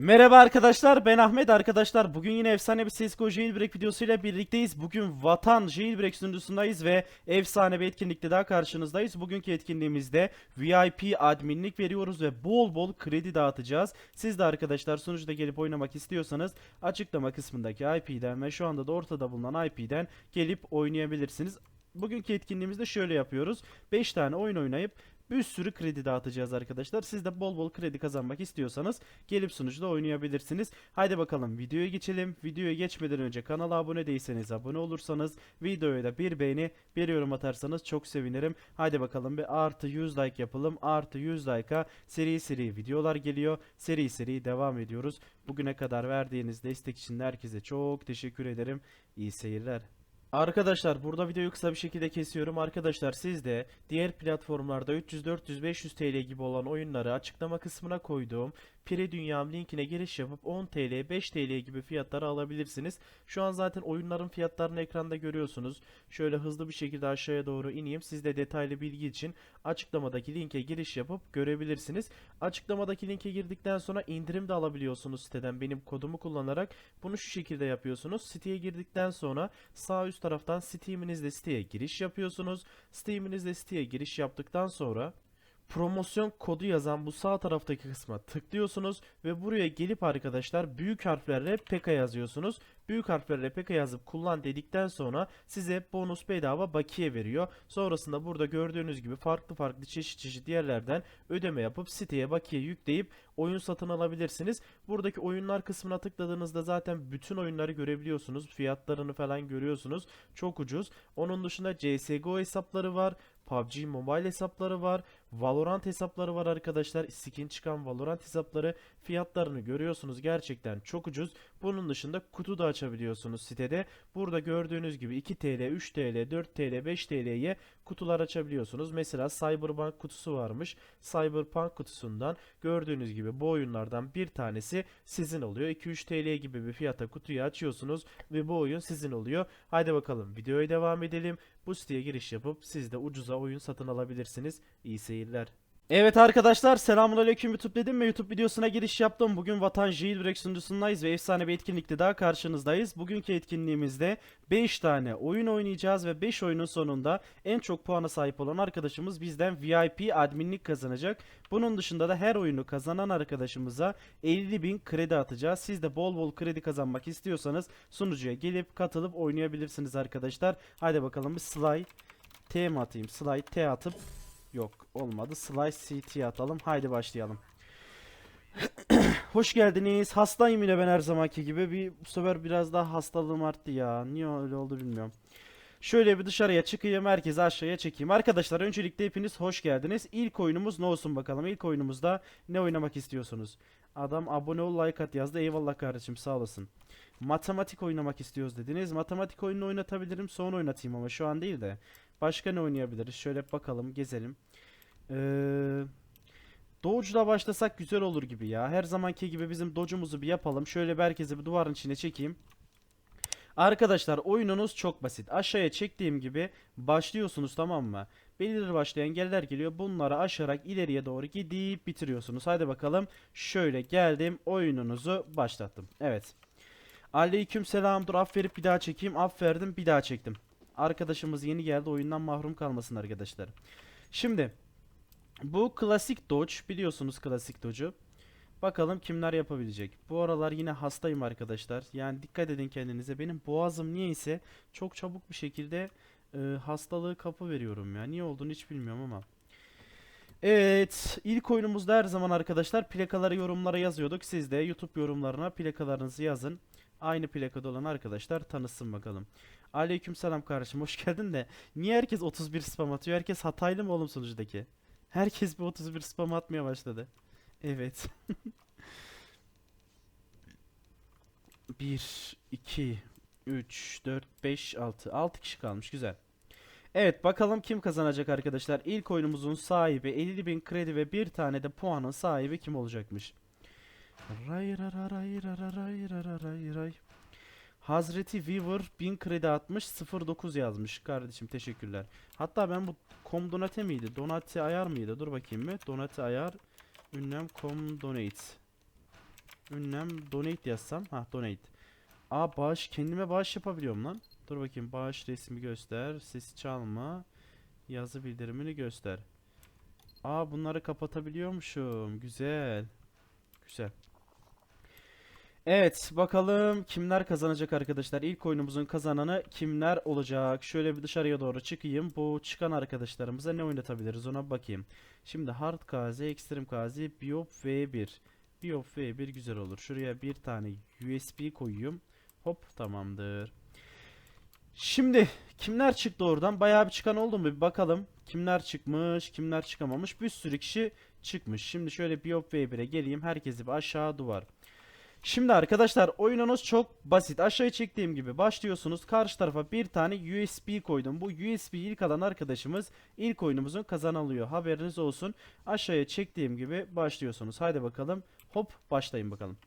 Merhaba arkadaşlar ben Ahmet arkadaşlar bugün yine efsane bir CSGO Jailbreak videosuyla birlikteyiz. Bugün Vatan Jailbreak sunucusundayız ve efsane bir etkinlikte daha karşınızdayız. Bugünkü etkinliğimizde VIP adminlik veriyoruz ve bol bol kredi dağıtacağız. Siz de arkadaşlar sunucuda gelip oynamak istiyorsanız açıklama kısmındaki IP'den ve şu anda da ortada bulunan IP'den gelip oynayabilirsiniz. Bugünkü etkinliğimizde şöyle yapıyoruz. 5 tane oyun oynayıp bir sürü kredi dağıtacağız arkadaşlar. Siz de bol bol kredi kazanmak istiyorsanız gelip sunucuda oynayabilirsiniz. Haydi bakalım videoya geçelim. Videoya geçmeden önce kanala abone değilseniz abone olursanız videoya da bir beğeni bir yorum atarsanız çok sevinirim. Haydi bakalım bir artı 100 like yapalım. Artı 100 like'a seri seri videolar geliyor. Seri seri devam ediyoruz. Bugüne kadar verdiğiniz destek için herkese çok teşekkür ederim. İyi seyirler. Arkadaşlar burada videoyu kısa bir şekilde kesiyorum. Arkadaşlar siz de diğer platformlarda 300, 400, 500 TL gibi olan oyunları açıklama kısmına koyduğum Pire Dünyam linkine giriş yapıp 10 TL, 5 TL gibi fiyatları alabilirsiniz. Şu an zaten oyunların fiyatlarını ekranda görüyorsunuz. Şöyle hızlı bir şekilde aşağıya doğru ineyim. Siz de detaylı bilgi için açıklamadaki linke giriş yapıp görebilirsiniz. Açıklamadaki linke girdikten sonra indirim de alabiliyorsunuz siteden benim kodumu kullanarak. Bunu şu şekilde yapıyorsunuz. Siteye girdikten sonra sağ üst taraftan Steam'inizle siteye giriş yapıyorsunuz. Steam'inizle siteye giriş yaptıktan sonra promosyon kodu yazan bu sağ taraftaki kısma tıklıyorsunuz ve buraya gelip arkadaşlar büyük harflerle PK yazıyorsunuz. Büyük harflerle PK yazıp kullan dedikten sonra size bonus bedava bakiye veriyor. Sonrasında burada gördüğünüz gibi farklı farklı çeşit çeşit yerlerden ödeme yapıp siteye bakiye yükleyip oyun satın alabilirsiniz. Buradaki oyunlar kısmına tıkladığınızda zaten bütün oyunları görebiliyorsunuz. Fiyatlarını falan görüyorsunuz. Çok ucuz. Onun dışında CSGO hesapları var. PUBG Mobile hesapları var. Valorant hesapları var arkadaşlar. Skin çıkan Valorant hesapları fiyatlarını görüyorsunuz. Gerçekten çok ucuz. Bunun dışında kutu da açabiliyorsunuz sitede. Burada gördüğünüz gibi 2 TL, 3 TL, 4 TL, 5 TL'ye kutular açabiliyorsunuz. Mesela Cyberpunk kutusu varmış. Cyberpunk kutusundan gördüğünüz gibi bu oyunlardan bir tanesi sizin oluyor. 2-3 TL gibi bir fiyata kutuyu açıyorsunuz ve bu oyun sizin oluyor. Haydi bakalım videoya devam edelim. Bu siteye giriş yapıp siz de ucuza oyun satın alabilirsiniz. İyi seyirler. Evet arkadaşlar selamünaleyküm YouTube dedim ve YouTube videosuna giriş yaptım. Bugün Vatan Jailbreak sunucusundayız ve efsane bir etkinlikte daha karşınızdayız. Bugünkü etkinliğimizde 5 tane oyun oynayacağız ve 5 oyunun sonunda en çok puana sahip olan arkadaşımız bizden VIP adminlik kazanacak. Bunun dışında da her oyunu kazanan arkadaşımıza 50.000 kredi atacağız. Siz de bol bol kredi kazanmak istiyorsanız sunucuya gelip katılıp oynayabilirsiniz arkadaşlar. Haydi bakalım bir slide T mi atayım? Slide T atıp Yok olmadı. Slice CT atalım. Haydi başlayalım. Hoş geldiniz. Hastayım yine ben her zamanki gibi. Bir, bu sefer biraz daha hastalığım arttı ya. Niye öyle oldu bilmiyorum. Şöyle bir dışarıya çıkayım. Herkesi aşağıya çekeyim. Arkadaşlar öncelikle hepiniz hoş geldiniz. İlk oyunumuz ne olsun bakalım. İlk oyunumuzda ne oynamak istiyorsunuz? Adam abone ol like at yazdı. Eyvallah kardeşim sağ olasın. Matematik oynamak istiyoruz dediniz. Matematik oyununu oynatabilirim. Sonra oynatayım ama şu an değil de. Başka ne oynayabiliriz? Şöyle bakalım, gezelim. Ee, Dodge'la başlasak güzel olur gibi ya. Her zamanki gibi bizim Dodge'umuzu bir yapalım. Şöyle bir herkesi bir duvarın içine çekeyim. Arkadaşlar oyununuz çok basit. Aşağıya çektiğim gibi başlıyorsunuz tamam mı? Belirli başlı engeller geliyor. Bunları aşarak ileriye doğru gidip bitiriyorsunuz. Haydi bakalım. Şöyle geldim. Oyununuzu başlattım. Evet. Aleyküm selam. Dur bir daha çekeyim. Verdim bir daha çektim. Arkadaşımız yeni geldi. Oyundan mahrum kalmasın arkadaşlar. Şimdi bu klasik Dodge. Biliyorsunuz klasik Dodge'u. Bakalım kimler yapabilecek. Bu aralar yine hastayım arkadaşlar. Yani dikkat edin kendinize. Benim boğazım niyeyse çok çabuk bir şekilde e, hastalığı kapı veriyorum ya. Niye olduğunu hiç bilmiyorum ama. Evet, ilk oyunumuzda her zaman arkadaşlar plakaları yorumlara yazıyorduk. Siz de YouTube yorumlarına plakalarınızı yazın. Aynı plakada olan arkadaşlar tanısın bakalım. Aleykümselam kardeşim hoş geldin de niye herkes 31 spam atıyor? Herkes hataylı mı oğlum sunucudaki? Herkes bir 31 spam atmaya başladı. Evet. 1, 2, 3, 4, 5, 6. 6 kişi kalmış güzel. Evet bakalım kim kazanacak arkadaşlar. İlk oyunumuzun sahibi 50.000 kredi ve bir tane de puanın sahibi kim olacakmış? Ray ray ray ray ray ray ray ray Hazreti Weaver 1000 kredi atmış 09 yazmış kardeşim teşekkürler. Hatta ben bu com donate miydi? Donate ayar mıydı? Dur bakayım mı? Donate ayar ünlem com donate. ünlem donate yazsam. Ha donate. Aa bağış kendime bağış yapabiliyorum lan. Dur bakayım bağış resmi göster. Sesi çalma. Yazı bildirimini göster. Aa bunları kapatabiliyormuşum. Güzel. Güzel. Evet bakalım kimler kazanacak arkadaşlar. İlk oyunumuzun kazananı kimler olacak? Şöyle bir dışarıya doğru çıkayım. Bu çıkan arkadaşlarımıza ne oynatabiliriz ona bakayım. Şimdi Hard KZ, Extreme KZ, Biop V1. Biop V1 güzel olur. Şuraya bir tane USB koyayım. Hop tamamdır. Şimdi kimler çıktı oradan? Bayağı bir çıkan oldu mu? Bir bakalım. Kimler çıkmış, kimler çıkamamış. Bir sürü kişi çıkmış. Şimdi şöyle Biop V1'e geleyim. Herkesi bir aşağı duvar. Şimdi arkadaşlar oyununuz çok basit. Aşağıya çektiğim gibi başlıyorsunuz. Karşı tarafa bir tane USB koydum. Bu USB ilk alan arkadaşımız ilk oyunumuzun kazanılıyor. Haberiniz olsun. Aşağıya çektiğim gibi başlıyorsunuz. Haydi bakalım. Hop başlayın bakalım.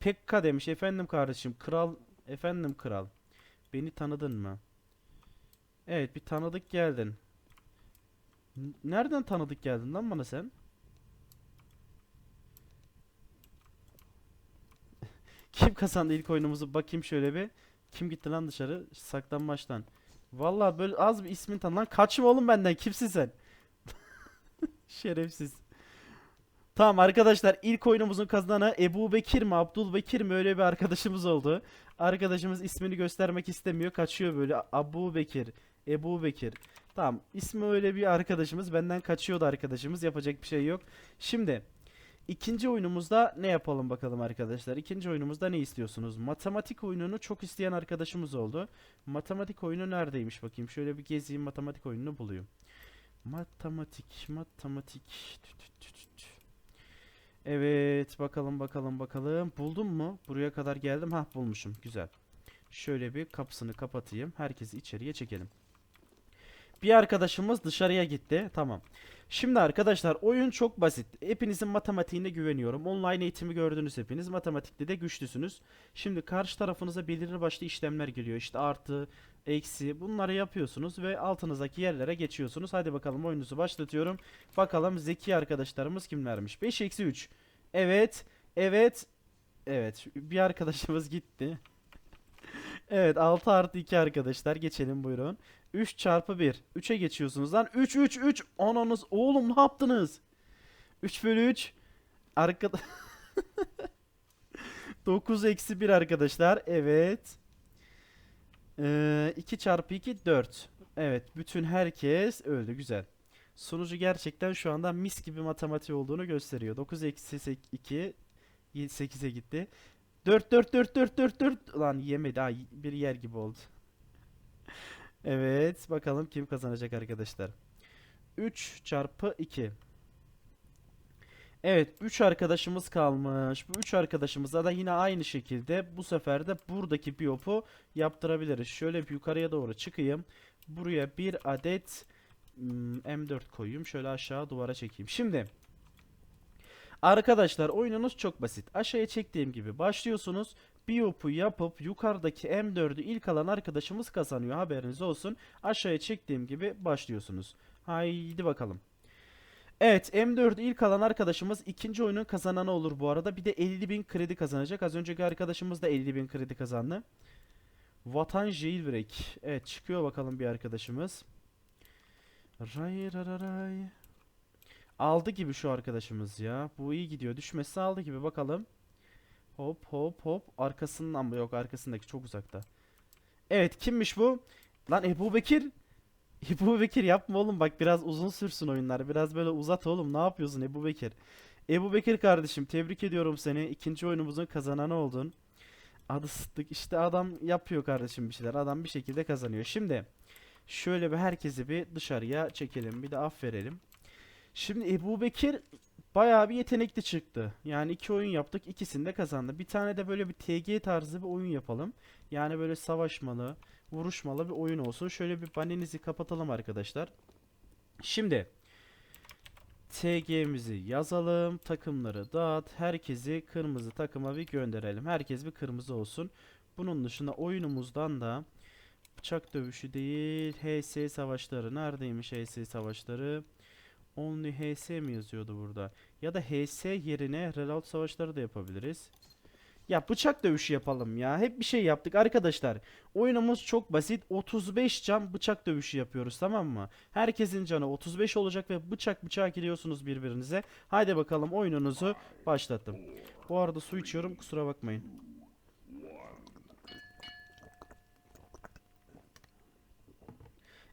Pekka demiş. Efendim kardeşim. Kral. Efendim kral. Beni tanıdın mı? Evet bir tanıdık geldin. Nereden tanıdık geldin lan bana sen? Kim kazandı ilk oyunumuzu bakayım şöyle bir. Kim gitti lan dışarı? Saklanmaçtan. Vallahi böyle az bir ismin tan lan kaçma oğlum benden. Kimsin sen? Şerefsiz. Tamam arkadaşlar ilk oyunumuzun kazananı Ebu Bekir mi Abdul Bekir mi öyle bir arkadaşımız oldu. Arkadaşımız ismini göstermek istemiyor kaçıyor böyle Abu Bekir Ebu Bekir. Tamam ismi öyle bir arkadaşımız benden kaçıyordu arkadaşımız yapacak bir şey yok. Şimdi ikinci oyunumuzda ne yapalım bakalım arkadaşlar. İkinci oyunumuzda ne istiyorsunuz? Matematik oyununu çok isteyen arkadaşımız oldu. Matematik oyunu neredeymiş bakayım. Şöyle bir gezeyim matematik oyununu bulayım. Matematik, matematik. Evet, bakalım bakalım bakalım. Buldum mu? Buraya kadar geldim. Hah bulmuşum. Güzel. Şöyle bir kapısını kapatayım. Herkesi içeriye çekelim. Bir arkadaşımız dışarıya gitti. Tamam. Şimdi arkadaşlar oyun çok basit. Hepinizin matematiğine güveniyorum. Online eğitimi gördünüz hepiniz. Matematikte de güçlüsünüz. Şimdi karşı tarafınıza belirli başlı işlemler geliyor. İşte artı, eksi bunları yapıyorsunuz ve altınızdaki yerlere geçiyorsunuz. Hadi bakalım oyununuzu başlatıyorum. Bakalım zeki arkadaşlarımız kimlermiş? 5 eksi 3. Evet. Evet. Evet. Bir arkadaşımız gitti. Evet 6 artı 2 arkadaşlar. Geçelim buyurun. 3 çarpı 1. 3'e geçiyorsunuz lan. 3 3 3. Ananız oğlum ne yaptınız? 3 bölü 3. Arkada 9 eksi 1 arkadaşlar. Evet. Ee, 2 çarpı 2 4. Evet bütün herkes öldü güzel. Sonucu gerçekten şu anda mis gibi matematik olduğunu gösteriyor. 9 eksi 2 8'e gitti. 4 4 4 4 4 4 lan yemedi ha bir yer gibi oldu. Evet bakalım kim kazanacak arkadaşlar. 3 çarpı 2. Evet 3 arkadaşımız kalmış. Bu 3 arkadaşımıza da yine aynı şekilde bu sefer de buradaki biyopu yaptırabiliriz. Şöyle bir yukarıya doğru çıkayım. Buraya bir adet hmm, M4 koyayım. Şöyle aşağı duvara çekeyim. Şimdi Arkadaşlar oyununuz çok basit. Aşağıya çektiğim gibi başlıyorsunuz. Biyop'u yapıp yukarıdaki M4'ü ilk alan arkadaşımız kazanıyor. Haberiniz olsun. Aşağıya çektiğim gibi başlıyorsunuz. Haydi bakalım. Evet M4'ü ilk alan arkadaşımız ikinci oyunun kazananı olur bu arada. Bir de 50.000 kredi kazanacak. Az önceki arkadaşımız da 50.000 kredi kazandı. Vatan Jailbreak. Evet çıkıyor bakalım bir arkadaşımız. Ray ray ray. Aldı gibi şu arkadaşımız ya. Bu iyi gidiyor. Düşmesi aldı gibi bakalım. Hop hop hop. Arkasından mı? Yok arkasındaki çok uzakta. Evet kimmiş bu? Lan Ebu Bekir. Ebu Bekir yapma oğlum bak biraz uzun sürsün oyunlar. Biraz böyle uzat oğlum. Ne yapıyorsun Ebu Bekir? Ebu Bekir kardeşim tebrik ediyorum seni. İkinci oyunumuzun kazananı oldun. Adı Sıddık. İşte adam yapıyor kardeşim bir şeyler. Adam bir şekilde kazanıyor. Şimdi şöyle bir herkesi bir dışarıya çekelim. Bir de aferelim. Şimdi Ebu Bekir bayağı bir yetenekli çıktı. Yani iki oyun yaptık, ikisini de kazandı. Bir tane de böyle bir TG tarzı bir oyun yapalım. Yani böyle savaşmalı, vuruşmalı bir oyun olsun. Şöyle bir banenizi kapatalım arkadaşlar. Şimdi TG'mizi yazalım, takımları dağıt, herkesi kırmızı takıma bir gönderelim. Herkes bir kırmızı olsun. Bunun dışında oyunumuzdan da bıçak dövüşü değil, HS savaşları neredeymiş HS savaşları? Only HS mi yazıyordu burada? Ya da HS yerine reload savaşları da yapabiliriz. Ya bıçak dövüşü yapalım ya. Hep bir şey yaptık arkadaşlar. Oyunumuz çok basit. 35 can bıçak dövüşü yapıyoruz tamam mı? Herkesin canı 35 olacak ve bıçak bıçağa giriyorsunuz birbirinize. Haydi bakalım oyununuzu başlattım. Bu arada su içiyorum kusura bakmayın.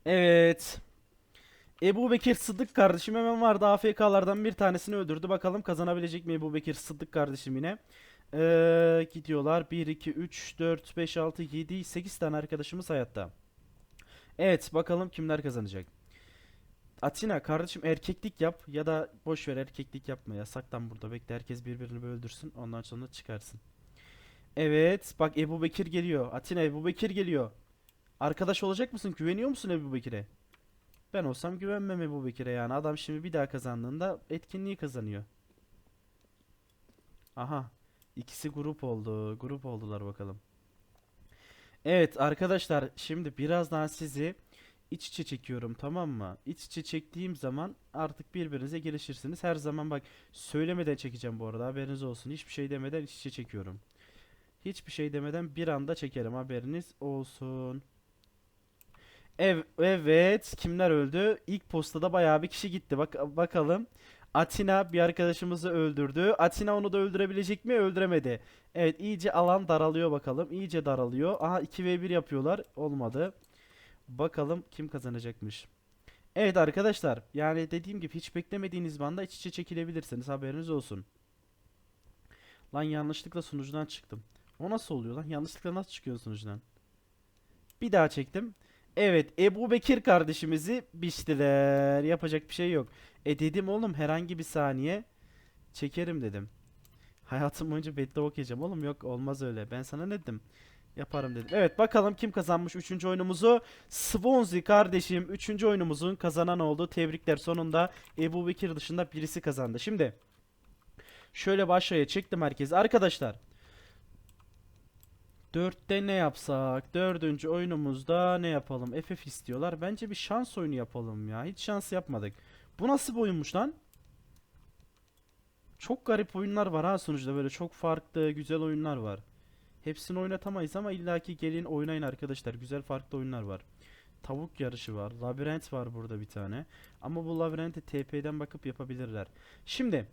Evet. Ebu Bekir Sıddık kardeşim hemen vardı. AFK'lardan bir tanesini öldürdü. Bakalım kazanabilecek mi Ebu Bekir Sıddık kardeşim yine. Ee, gidiyorlar. 1, 2, 3, 4, 5, 6, 7, 8 tane arkadaşımız hayatta. Evet bakalım kimler kazanacak. Atina kardeşim erkeklik yap ya da boş ver erkeklik yapma ya. Saklan burada bekle herkes birbirini bir öldürsün. Ondan sonra çıkarsın. Evet bak Ebu Bekir geliyor. Atina Ebu Bekir geliyor. Arkadaş olacak mısın? Güveniyor musun Ebu Bekir'e? Ben olsam güvenmem Ebu Bekir'e yani. Adam şimdi bir daha kazandığında etkinliği kazanıyor. Aha. İkisi grup oldu. Grup oldular bakalım. Evet arkadaşlar şimdi birazdan sizi iç içe çekiyorum tamam mı? İç içe çektiğim zaman artık birbirinize gelişirsiniz. Her zaman bak söylemeden çekeceğim bu arada haberiniz olsun. Hiçbir şey demeden iç içe çekiyorum. Hiçbir şey demeden bir anda çekerim haberiniz olsun. Ev, evet kimler öldü? İlk postada bayağı bir kişi gitti. Bak bakalım. Atina bir arkadaşımızı öldürdü. Atina onu da öldürebilecek mi? Öldüremedi. Evet iyice alan daralıyor bakalım. İyice daralıyor. Aha 2v1 yapıyorlar. Olmadı. Bakalım kim kazanacakmış. Evet arkadaşlar. Yani dediğim gibi hiç beklemediğiniz banda iç içe çekilebilirsiniz. Haberiniz olsun. Lan yanlışlıkla sunucudan çıktım. O nasıl oluyor lan? Yanlışlıkla nasıl çıkıyor sunucudan? Bir daha çektim. Evet Ebu Bekir kardeşimizi biçtiler. Yapacak bir şey yok. E dedim oğlum herhangi bir saniye çekerim dedim. Hayatım boyunca beddua okuyacağım oğlum yok olmaz öyle. Ben sana ne dedim? Yaparım dedim. Evet bakalım kim kazanmış 3. oyunumuzu. Swansea kardeşim 3. oyunumuzun kazanan oldu. Tebrikler sonunda Ebu Bekir dışında birisi kazandı. Şimdi şöyle başlaya çektim herkes. Arkadaşlar Dörtte ne yapsak? Dördüncü oyunumuzda ne yapalım? FF istiyorlar. Bence bir şans oyunu yapalım ya. Hiç şans yapmadık. Bu nasıl bir oyunmuş lan? Çok garip oyunlar var ha sonuçta böyle çok farklı güzel oyunlar var. Hepsini oynatamayız ama illaki gelin oynayın arkadaşlar. Güzel farklı oyunlar var. Tavuk yarışı var. Labirent var burada bir tane. Ama bu labirenti TP'den bakıp yapabilirler. Şimdi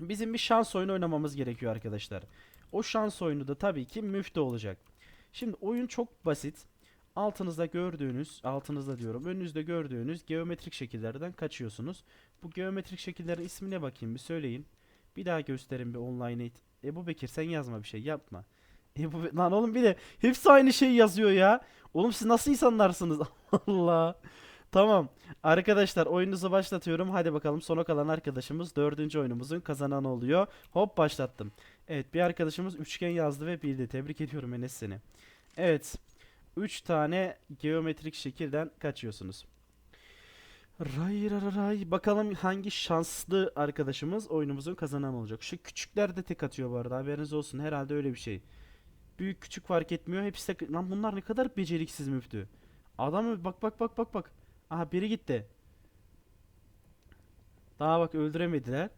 bizim bir şans oyunu oynamamız gerekiyor arkadaşlar. O şans oyunu da tabii ki müftü olacak. Şimdi oyun çok basit. Altınızda gördüğünüz, altınızda diyorum, önünüzde gördüğünüz geometrik şekillerden kaçıyorsunuz. Bu geometrik şekillerin ismine bakayım bir söyleyin. Bir daha gösterin bir online eğit. Ebu Bekir sen yazma bir şey yapma. Ebu Be- Lan oğlum bir de hepsi aynı şeyi yazıyor ya. Oğlum siz nasıl insanlarsınız? Allah. Tamam. Arkadaşlar oyununuzu başlatıyorum. Hadi bakalım sona kalan arkadaşımız dördüncü oyunumuzun kazananı oluyor. Hop başlattım. Evet bir arkadaşımız üçgen yazdı ve bildi. Tebrik ediyorum Enes seni. Evet. 3 tane geometrik şekilden kaçıyorsunuz. Ray ray ray. Bakalım hangi şanslı arkadaşımız oyunumuzun kazananı olacak. Şu küçükler de tek atıyor bu arada. Haberiniz olsun. Herhalde öyle bir şey. Büyük küçük fark etmiyor. Hepsi de... Lan bunlar ne kadar beceriksiz müftü. Adam bak bak bak bak bak. Aha biri gitti. Daha bak öldüremediler.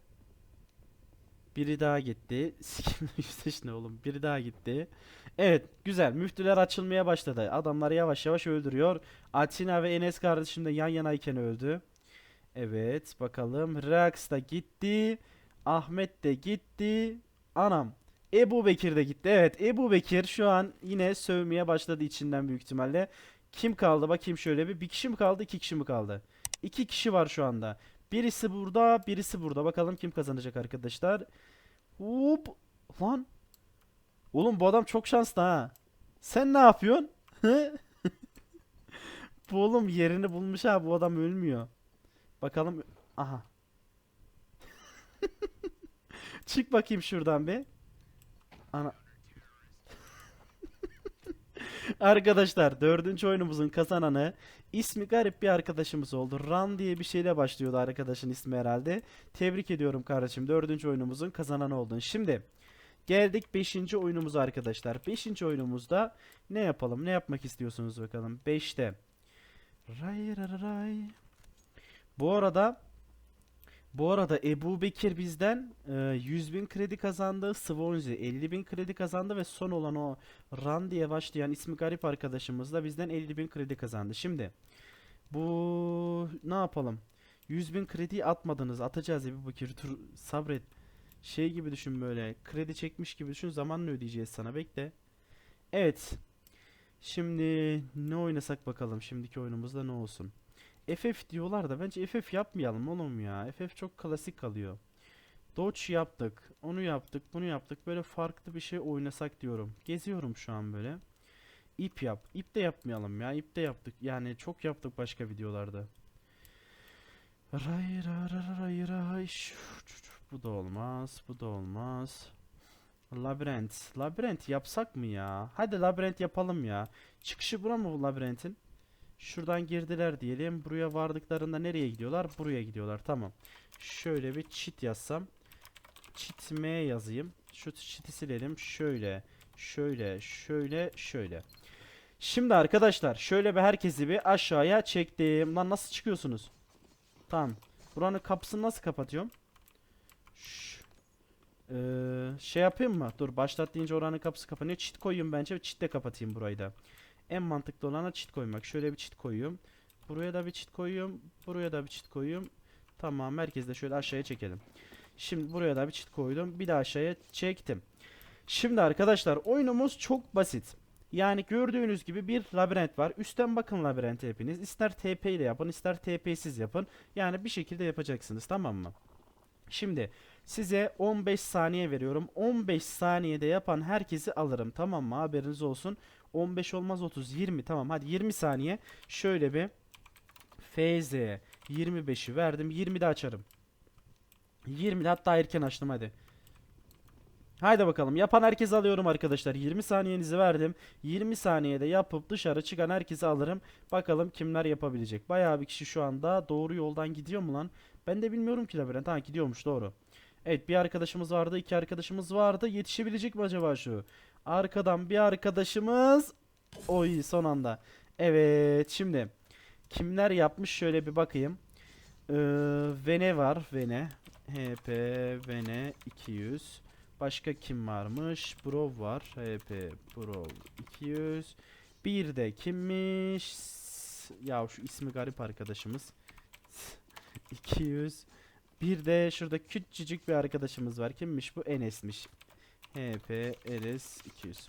Biri daha gitti. Sikim yüzdeş ne oğlum? Biri daha gitti. Evet, güzel. Müftüler açılmaya başladı. Adamları yavaş yavaş öldürüyor. Atina ve Enes kardeşim de yan yanayken öldü. Evet, bakalım. Rax da gitti. Ahmet de gitti. Anam. Ebu Bekir de gitti. Evet, Ebu Bekir şu an yine sövmeye başladı içinden büyük ihtimalle. Kim kaldı? Bakayım şöyle bir. Bir kişi mi kaldı? iki kişi mi kaldı? İki kişi var şu anda. Birisi burada, birisi burada. Bakalım kim kazanacak arkadaşlar. Hop. Lan. Oğlum bu adam çok şanslı ha. Sen ne yapıyorsun? bu oğlum yerini bulmuş ha. Bu adam ölmüyor. Bakalım. Aha. Çık bakayım şuradan bir. Ana. Arkadaşlar dördüncü oyunumuzun kazananı ismi garip bir arkadaşımız oldu. Ran diye bir şeyle başlıyordu arkadaşın ismi herhalde. Tebrik ediyorum kardeşim. Dördüncü oyunumuzun kazananı oldun. Şimdi geldik beşinci oyunumuza arkadaşlar. Beşinci oyunumuzda ne yapalım? Ne yapmak istiyorsunuz bakalım? Beşte. Ray ray ray. Bu arada Bu arada Ebu Bekir bizden e, 100 bin kredi kazandı. Svonzi 50 bin kredi kazandı ve son olan o Ran diye başlayan ismi garip arkadaşımız da bizden 50 bin kredi kazandı. Şimdi bu ne yapalım? 100 bin krediyi atmadınız. Atacağız Ebu Bekir. Dur sabret. Şey gibi düşün böyle. Kredi çekmiş gibi düşün. Zamanla ödeyeceğiz sana. Bekle. Evet. Şimdi ne oynasak bakalım. Şimdiki oyunumuzda ne olsun? FF diyorlar da bence FF yapmayalım oğlum ya. FF çok klasik kalıyor. Dodge yaptık. Onu yaptık. Bunu yaptık. Böyle farklı bir şey oynasak diyorum. Geziyorum şu an böyle. İp yap. İp de yapmayalım ya. İp de yaptık. Yani çok yaptık başka videolarda. Ray ra ra ray ray. Şu. Bu da olmaz. Bu da olmaz. Labirent. Labirent yapsak mı ya? Hadi labirent yapalım ya. Çıkışı bura mı bu labirentin? Şuradan girdiler diyelim. Buraya vardıklarında nereye gidiyorlar? Buraya gidiyorlar. Tamam. Şöyle bir cheat yazsam. Cheat M yazayım. Şu cheat'i silelim. Şöyle. Şöyle. Şöyle. Şöyle. Şimdi arkadaşlar şöyle bir herkesi bir aşağıya çektim. Lan nasıl çıkıyorsunuz? Tamam. Buranın kapısını nasıl kapatıyorum? Şş. Ee, şey yapayım mı? Dur başlat deyince oranın kapısı kapanıyor. Cheat koyayım bence. De kapatayım burayı da. En mantıklı olana çit koymak. Şöyle bir çit koyuyorum. Buraya da bir çit koyuyorum. Buraya da bir çit koyuyorum. Tamam merkezde şöyle aşağıya çekelim. Şimdi buraya da bir çit koydum. Bir de aşağıya çektim. Şimdi arkadaşlar oyunumuz çok basit. Yani gördüğünüz gibi bir labirent var. Üstten bakın labirente hepiniz. İster TP ile yapın, ister TP'siz yapın. Yani bir şekilde yapacaksınız tamam mı? Şimdi size 15 saniye veriyorum. 15 saniyede yapan herkesi alırım. Tamam mı? Haberiniz olsun. 15 olmaz 30 20 tamam hadi 20 saniye. Şöyle bir FZ 25'i verdim. 20'de açarım. 20'de hatta erken açtım hadi. Haydi bakalım. Yapan herkesi alıyorum arkadaşlar. 20 saniyenizi verdim. 20 saniyede yapıp dışarı çıkan herkesi alırım. Bakalım kimler yapabilecek. Bayağı bir kişi şu anda doğru yoldan gidiyor mu lan? Ben de bilmiyorum ki labirent. Ha gidiyormuş doğru. Evet bir arkadaşımız vardı iki arkadaşımız vardı. Yetişebilecek mi acaba şu Arkadan bir arkadaşımız. Oy son anda. Evet şimdi. Kimler yapmış şöyle bir bakayım. Ee, Vene var. Vene. HP Vene 200. Başka kim varmış? Brov var. HP Brov 200. Bir de kimmiş? Ya şu ismi garip arkadaşımız. 200. Bir de şurada küçücük bir arkadaşımız var. Kimmiş bu? Enes'miş. HP RS 200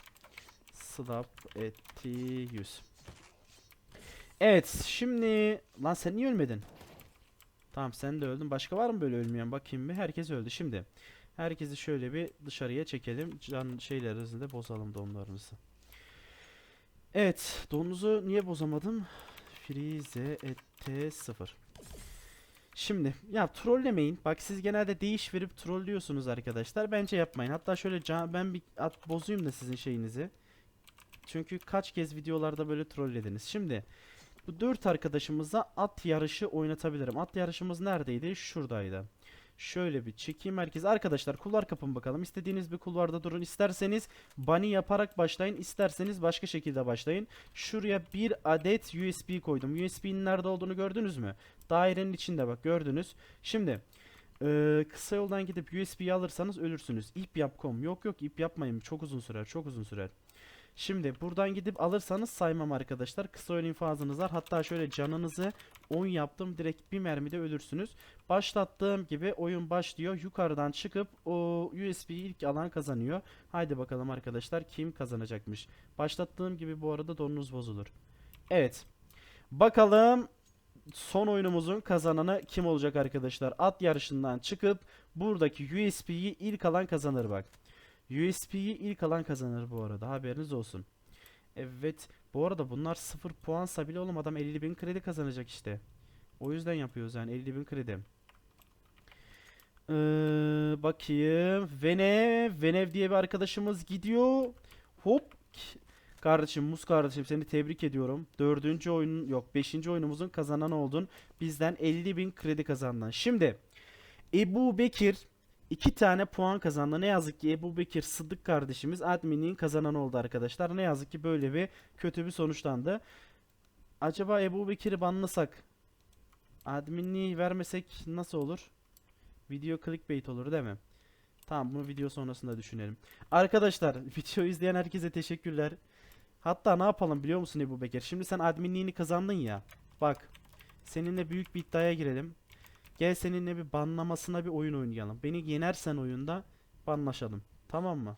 Slap etti 100 Evet şimdi Lan sen niye ölmedin? Tamam sen de öldün. Başka var mı böyle ölmeyen? Bakayım bir. Herkes öldü. Şimdi herkesi şöyle bir dışarıya çekelim. Can şeylerinizi de bozalım donlarınızı. Evet. Donunuzu niye bozamadım? Freeze ette 0 Şimdi ya trollemeyin. Bak siz genelde değiş verip trollüyorsunuz arkadaşlar. Bence yapmayın. Hatta şöyle ben bir at bozayım da sizin şeyinizi. Çünkü kaç kez videolarda böyle trollediniz. Şimdi bu dört arkadaşımıza at yarışı oynatabilirim. At yarışımız neredeydi? Şuradaydı. Şöyle bir çekeyim herkes. Arkadaşlar kulvar kapın bakalım. İstediğiniz bir kulvarda durun. İsterseniz bunny yaparak başlayın. İsterseniz başka şekilde başlayın. Şuraya bir adet USB koydum. USB'nin nerede olduğunu gördünüz mü? Dairenin içinde bak gördünüz. Şimdi ee, kısa yoldan gidip USB'yi alırsanız ölürsünüz. İp yap.com. Yok yok ip yapmayın. Çok uzun sürer. Çok uzun sürer. Şimdi buradan gidip alırsanız saymam arkadaşlar. Kısa oyun infazınız var. Hatta şöyle canınızı 10 yaptım. Direkt bir mermide ölürsünüz. Başlattığım gibi oyun başlıyor. Yukarıdan çıkıp o USB'yi ilk alan kazanıyor. Haydi bakalım arkadaşlar kim kazanacakmış. Başlattığım gibi bu arada donunuz bozulur. Evet. Bakalım son oyunumuzun kazananı kim olacak arkadaşlar? At yarışından çıkıp buradaki USB'yi ilk alan kazanır bak. USB'yi ilk alan kazanır bu arada haberiniz olsun. Evet bu arada bunlar 0 puansa bile oğlum adam 50 bin kredi kazanacak işte. O yüzden yapıyoruz yani 50 bin kredi. Ee, bakayım. Vene, Venev diye bir arkadaşımız gidiyor. Hop. Kardeşim, Muz kardeşim seni tebrik ediyorum. Dördüncü oyun yok beşinci oyunumuzun kazananı oldun. Bizden 50 bin kredi kazandın. Şimdi Ebu Bekir iki tane puan kazandı. Ne yazık ki Ebu Bekir Sıddık kardeşimiz adminliğin kazananı oldu arkadaşlar. Ne yazık ki böyle bir kötü bir sonuçlandı. Acaba Ebu Bekir'i banlasak adminliği vermesek nasıl olur? Video clickbait olur değil mi? Tamam bunu video sonrasında düşünelim. Arkadaşlar video izleyen herkese teşekkürler. Hatta ne yapalım biliyor musun Ebu Bekir? Şimdi sen adminliğini kazandın ya. Bak. Seninle büyük bir iddiaya girelim. Gel seninle bir banlamasına bir oyun oynayalım. Beni yenersen oyunda banlaşalım. Tamam mı?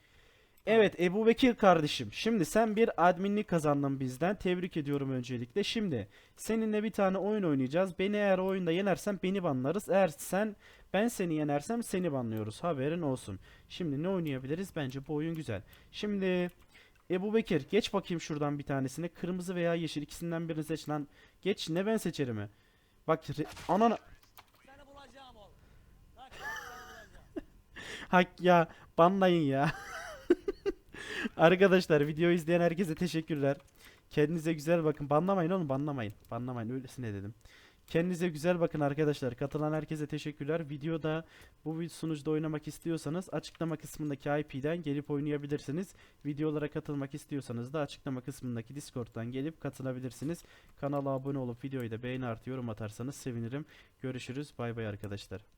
Evet Ebu Bekir kardeşim. Şimdi sen bir adminlik kazandın bizden. Tebrik ediyorum öncelikle. Şimdi seninle bir tane oyun oynayacağız. Beni eğer oyunda yenersen beni banlarız. Eğer sen ben seni yenersem seni banlıyoruz. Haberin olsun. Şimdi ne oynayabiliriz? Bence bu oyun güzel. Şimdi Ebu Bekir geç bakayım şuradan bir tanesine. Kırmızı veya yeşil ikisinden birini seç lan. Geç ne ben seçerim mi? Bak anana hak ya banlayın ya. Arkadaşlar videoyu izleyen herkese teşekkürler. Kendinize güzel bakın. Banlamayın oğlum banlamayın. Banlamayın öylesine dedim. Kendinize güzel bakın arkadaşlar. Katılan herkese teşekkürler. Videoda bu sunucuda oynamak istiyorsanız açıklama kısmındaki IP'den gelip oynayabilirsiniz. Videolara katılmak istiyorsanız da açıklama kısmındaki Discord'dan gelip katılabilirsiniz. Kanala abone olup videoyu da beğeni artı yorum atarsanız sevinirim. Görüşürüz. Bay bay arkadaşlar.